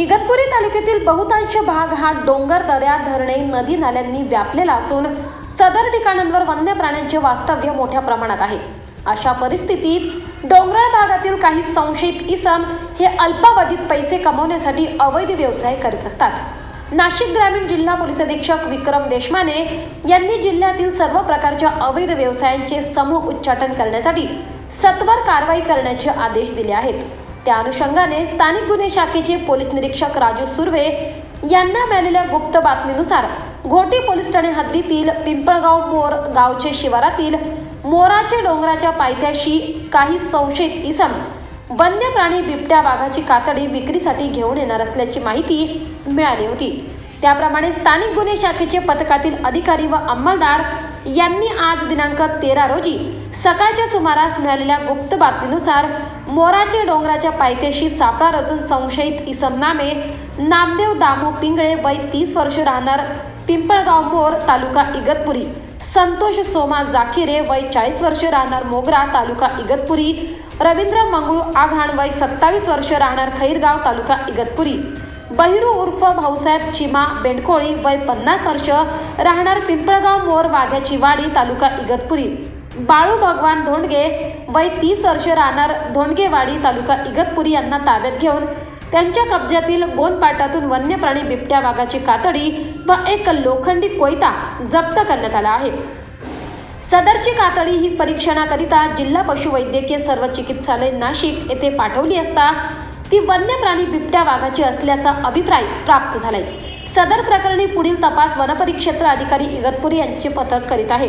इगतपुरी तालुक्यातील बहुतांश भाग हा डोंगर दऱ्या धरणे नदी नाल्यांनी व्यापलेला असून सदर ठिकाणांवर वन्य प्राण्यांचे वास्तव्य मोठ्या प्रमाणात आहे. अशा परिस्थितीत डोंगराळ भागातील काही संशयित इसम हे अल्पावधीत पैसे कमवण्यासाठी अवैध व्यवसाय करीत असतात. नाशिक ग्रामीण जिल्हा पोलीस अधीक्षक विक्रम देशमाने यांनी जिल्ह्यातील सर्व प्रकारच्या अवैध व्यवसायांचे समूह उच्चाटन करण्यासाठी सत्वर कारवाई करण्याचे आदेश दिले आहेत. त्या अनुषंगाने स्थानिक गुन्हे शाखेचे पोलीस निरीक्षक राजू सुर्वे यांना मिळालेल्या गुप्त बातमीनुसार घोटी पोलीस ठाणे हद्दीतील पिंपळगाव मोर गावचे शिवारातील मोराचे डोंगराच्या पायथ्याशी काही संशयित इसम वन्य प्राणी बिबट्या वाघाची कातडी विक्रीसाठी घेऊन येणार असल्याची माहिती मिळाली होती. त्याप्रमाणे स्थानिक गुन्हे शाखेचे पथकातील अधिकारी व अंमलदार यांनी आज दिनांक तेरा रोजी सकाळच्या सुमारास मिळालेल्या गुप्त बातमीनुसार मोराचे डोंगराच्या पायथ्याशी सापळा रचून संशयित इसम नामे नामदेव दामू पिंगळे वय तीस वर्ष राहणार पिंपळगाव मोर तालुका इगतपुरी. संतोष सोमा जाकिरे वय चाळीस वर्ष राहणार मोगरा तालुका इगतपुरी. रवींद्र मंगळू आघाण वय सत्तावीस वर्ष राहणार खैरगाव तालुका इगतपुरी. बहिरू उर्फ भाऊसाहेब चिमा बेंडकोळी वय पन्नास वर्ष राहणार पिंपळगाव मोर वाघ्याची वाडी तालुका इगतपुरी. बाळू भगवान धोंडगे वय तीस वर्ष राहणार धोंडगेवाडी तालुका इगतपुरी यांना ताब्यात घेऊन त्यांच्या कब्ज्यातील गोंदपाटातून वन्य प्राणी बिबट्या वाघाची कातडी व एक लोखंडी कोयता जप्त करण्यात आला आहे. सदरची कातडी ही परीक्षणाकरिता जिल्हा पशुवैद्यकीय सर्व चिकित्सालय नाशिक येथे पाठवली असता ती वन्य प्राणी बिबट्या वाघाची असल्याचा अभिप्राय प्राप्त झालाय. सदर प्रकरणी पुढील तपास वनपरिक्षेत्र अधिकारी इगतपुरी यांचे पथक करीत आहे.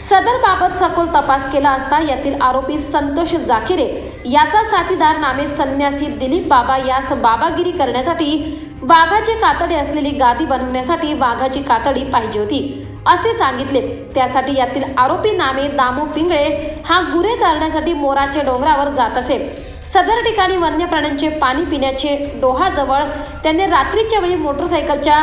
सदर बाबत सखोल तपास केला असता यातील आरोपी संतोष जाकिरे याचा साथीदार नामे संन्यासी दिलीप बाबा यास बाबागिरी करण्यासाठी वाघाची कातडी असलेली गादी बनवण्यासाठी वाघाची कातडी पाहिजे होती असे सांगितले. त्यासाठी यातील आरोपी नामे दामू पिंगळे हा गुरे चालण्यासाठी मोराच्या डोंगरावर जात असे. सदर ठिकाणी वन्य प्राण्यांचे पाणी पिण्याचे डोहाजवळ त्याने रात्रीच्या वेळी मोटरसायकलच्या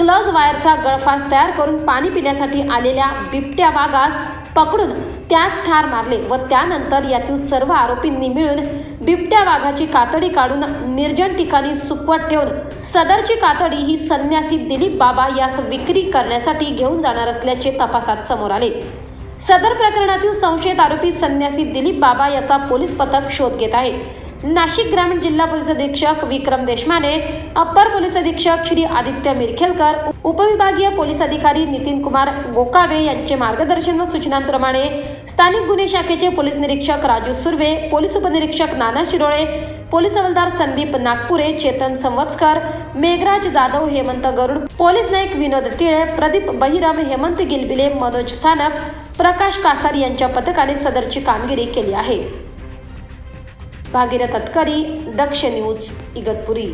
क्लज वायरचा गळफास तयार करून पाणी पिण्यासाठी आलेल्या बिबट्या वाघास पकडून त्यास ठार मारले व त्यानंतर यातील सर्व आरोपींनी मिळून बिबट्या वाघाची कातडी काढून निर्जन ठिकाणी सुकवत ठेवून सदरची कातडी ही संन्यासी दिलीप बाबा यास विक्री करण्यासाठी घेऊन जाणार असल्याचे तपासात समोर आले. सदर प्रकरणातील संशयित आरोपी संन्यासी दिलीप बाबा याचा पोलीस पथक शोध घेत आहे. नाशिक ग्रामीण जिल्हा पोलीस अधीक्षक विक्रम देशमाने अप्पर पोलीस अधीक्षक श्री आदित्य मिरखेलकर उपविभागीय पोलीस अधिकारी नितीन कुमार गोकावे यांचे मार्गदर्शन व सूचनांप्रमाणे स्थानिक गुन्हे शाखेचे पोलीस निरीक्षक राजू सुर्वे पोलीस उपनिरीक्षक नाना शिरोळे पोलीस हवालदार संदीप नागपुरे चेतन संवत्सकर मेघराज जाधव हेमंत गरुड पोलीस नाईक विनोद टिळे प्रदीप बहिराम हेमंत गिलबिले मनोज सानप प्रकाश कासार यांच्या पथकाने सदरची कामगिरी केली आहे. भागीरथ तत्करी दक्ष न्यूज इगतपुरी